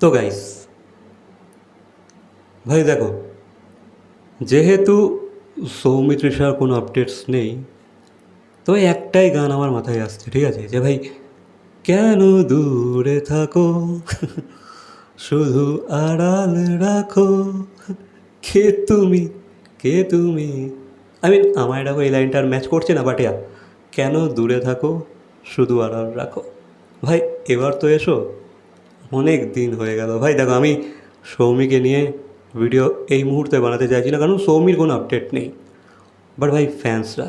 তো গাইস ভাই দেখো, যেহেতু সৌমিত্রিষার কোনো আপডেটস নেই, তো একটাই গান আমার মাথায় আসছে, ঠিক আছে? যে ভাই, কেন দূরে থাকো? শুধু আড়াল রাখো? কে তুমি? কে তুমি? আই মিন আমার দেখো এই লাইনটার ম্যাচ করছে না বাটিয়া কেন দূরে থাকো? শুধু আড়াল রাখো? ভাই, এবার তো এসো। অনেক দিন হয়ে গেল। ভাই, দেখো, আমি সৌমিকে নিয়ে ভিডিও এই মুহূর্তে বানাতে চাইছি না, কারণ সৌমির কোনো আপডেট নেই। বাট ভাই ফ্যান্সরা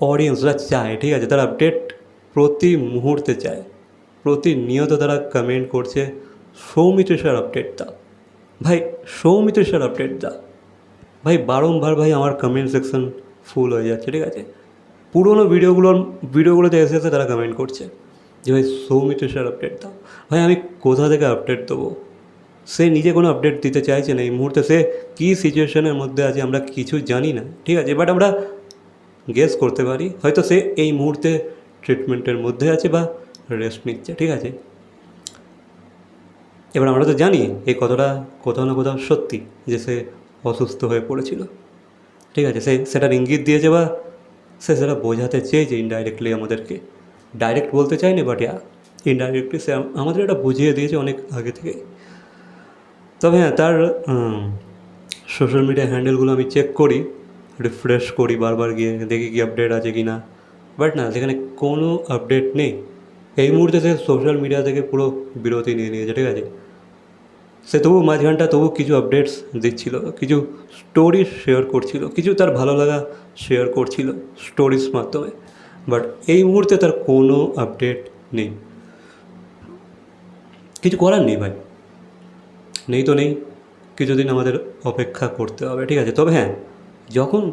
অডিয়েন্সরা চায়, ঠিক আছে? তারা আপডেট প্রতি মুহূর্তে চায়। প্রতিনিয়ত তারা কমেন্ট করছে সৌমিত্রেশ্বর আপডেট দাও। ভাই সৌমিত্রেশ্বর আপডেট দাও। ভাই, বারংবার ভাই আমার কমেন্ট সেকশন ফুল হয়ে যাচ্ছে, ঠিক আছে? পুরোনো ভিডিওগুলোর ভিডিওগুলোতে এসে এসে তারা কমেন্ট করছে। যে ভাই সৌমিত্রেশ্বর আপডেট দাও। ভাই, আমি কোথা থেকে আপডেট দেবো? সে নিজে কোনো আপডেট দিতে চাইছে না। এই মুহূর্তে সে কী সিচুয়েশনের মধ্যে আছে আমরা কিছু জানি না। ঠিক আছে বাট আমরা গেস করতে পারি। হয়তো সে এই মুহূর্তে ট্রিটমেন্টের মধ্যে আছে বা রেস্ট নিচ্ছে। ঠিক আছে? এবার আমরা তো জানি এই কথাটা কোথাও না কোথাও সত্যি যে সে অসুস্থ হয়ে পড়েছিল। ঠিক আছে, সে সেটার ইঙ্গিত দিয়েছে বা সে সেটা বোঝাতে চেয়েছে ইনডাইরেক্টলি আমাদেরকে। ডাইরেক্ট বলতে চাইনি বাট ইয়া ইনডাইরেক্টলি সে আমাদের এটা বুঝিয়ে দিয়েছে অনেক আগে থেকে। তবে হ্যাঁ তার সোশ্যাল মিডিয়া হ্যান্ডেলগুলো আমি চেক করি রিফ্রেশ করি বারবার গিয়ে, দেখি কি আপডেট আছে কি না বাট না, সেখানে কোনো আপডেট নেই। এই মুহূর্তে সে সোশ্যাল মিডিয়া থেকে পুরো বিরতি নিয়ে নিয়েছে, ঠিক আছে? সে তবু মাঝখানটা তবু কিছু আপডেটস দিচ্ছিল, কিছু স্টোরি শেয়ার করছিল, কিছু তার ভালো লাগা শেয়ার করছিল স্টোরিজ মাধ্যমে। বাট এই মুহূর্তে তার কোনো আপডেট নেই। কিছু করার নেই ভাই। নেই তো নেই। কিছুদিন আমাদের অপেক্ষা করতে হবে, ঠিক আছে? তবে হ্যাঁ যখন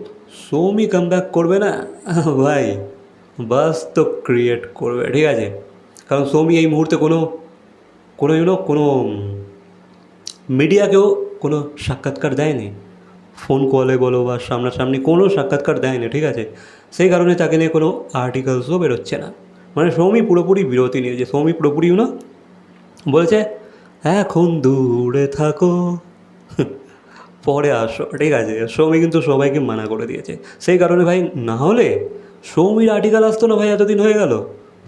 সৌমি কাম করবে না, ভাই, বাস তো ক্রিয়েট করবে, ঠিক আছে? কারণ সৌমি এই মুহূর্তে কোনো কোনো ইউনো কোনো মিডিয়াকেও কোনো সাক্ষাৎকার দেয়নি। ফোন কলে বলো বা সামনাসামনি কোনো সাক্ষাৎকার দেয়নি, ঠিক আছে? সেই কারণে তাকে নিয়ে কোনো আর্টিকেলসও বেরোচ্ছে না। মানে সৌমি পুরোপুরি বিরতি নিয়েছে সৌমি পুরোপুরি ইউনো বলেছে, এখন দূরে থাকো, পরে আসো। ঠিক আছে, সৌমি কিন্তু সবাইকে মানা করে দিয়েছে। সেই কারণে ভাই, না হলে সৌমির আর্টিকেল আসতো না ভাই, এতদিন হয়ে গেল।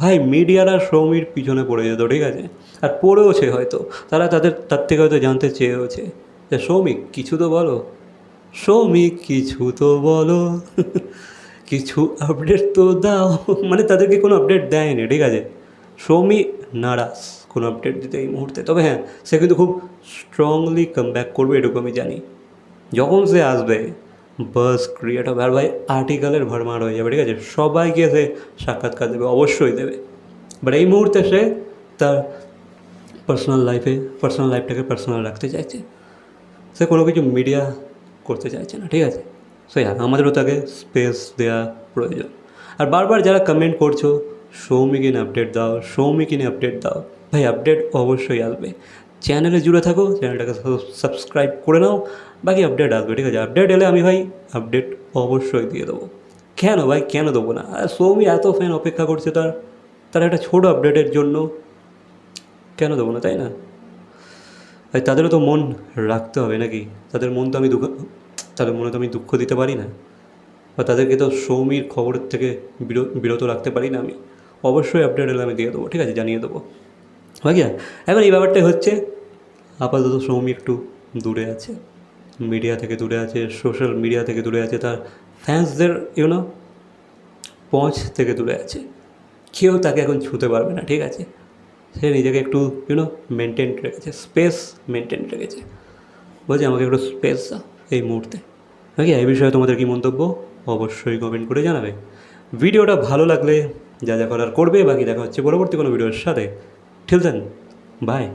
ভাই মিডিয়ারা সৌমির পিছনে পড়ে যেত, ঠিক আছে? আর পড়েওছে হয়তো, তারা তাদের, তার থেকে হয়তো জানতে চেয়েওছে। যে সৌমিক কিছু তো বলো সৌমিক কিছু তো বলো। কিছু আপডেট তো দাও। মানে তাদেরকে কোনো আপডেট দেয়নি, ঠিক আছে? সৌমি নারাজ, কোনো আপডেট দিতে এই মুহূর্তে। তবে হ্যাঁ সে কিন্তু খুব স্ট্রংলি কাম ব্যাক করবে এটুকু আমি জানি। যখন সে আসবে বাস ক্রিয়েট হবে আর ভাই আর্টিকেলের ভরমার হয়ে যাবে, ঠিক আছে? সবাইকে সে সাক্ষাৎকার দেবে, অবশ্যই দেবে। বাট এই মুহূর্তে সে তার পার্সোনাল লাইফে পার্সোনাল লাইফটাকে পার্সোনাল রাখতে চাইছে। সে কোনো কিছু মিডিয়া করতে চাইছে না, ঠিক আছে? সো হ্যাঁ আমাদেরও তাকে স্পেস দেওয়া প্রয়োজন। আর বারবার যারা কমেন্ট করছ সৌমিকে নিয়ে আপডেট দাও সৌমিকে নিয়ে আপডেট দাও, ভাই আপডেট অবশ্যই আসবে। চ্যানেলে জুড়ে থাকো চ্যানেলটাকে সাবস্ক্রাইব করে নাও, বাকি আপডেট আসবে, ঠিক আছে? আপডেট এলে আমি ভাই আপডেট অবশ্যই দিয়ে দেবো। কেন ভাই? কেন দেবো না? আর সৌমি এত ফ্যান অপেক্ষা করছে তার তার একটা ছোটো আপডেটের জন্য। কেন দেবো না, তাই না? ভাই তাদেরও তো মন রাখতে হবে নাকি? তাদের মন তো আমি দুঃখ, তাদের মনে তো আমি দুঃখ দিতে পারি না। বা তাদেরকে তো সৌমির খবরের থেকে বিরত রাখতে পারি না আমি। অবশ্যই আপডেট হলে আমি দিয়ে দেবো, ঠিক আছে? জানিয়ে দেবো। হয় ভাইয়া এখন এই ব্যাপারটাই হচ্ছে, আপাতত সৌমি একটু দূরে আছে। মিডিয়া থেকে দূরে আছে সোশ্যাল মিডিয়া থেকে দূরে আছে, তার ফ্যান্সদের ইউনো পৌঁছ থেকে দূরে আছে। কেউ তাকে এখন ছুতে পারবে না, ঠিক আছে? সে নিজেকে একটু ইউনো মেনটেন রেখেছে স্পেস মেনটেন রেখেছে। বলছে, আমাকে একটু স্পেস এই মুহূর্তে। নাকি? এই বিষয়ে তোমাদের কী মন্তব্য? অবশ্যই কমেন্ট করে জানাবে। ভিডিওটা ভালো লাগলে যা যা করার করবে, বাকি দেখা হচ্ছে পরবর্তী কোনো ভিডিওর সাথে। ঠিক বাই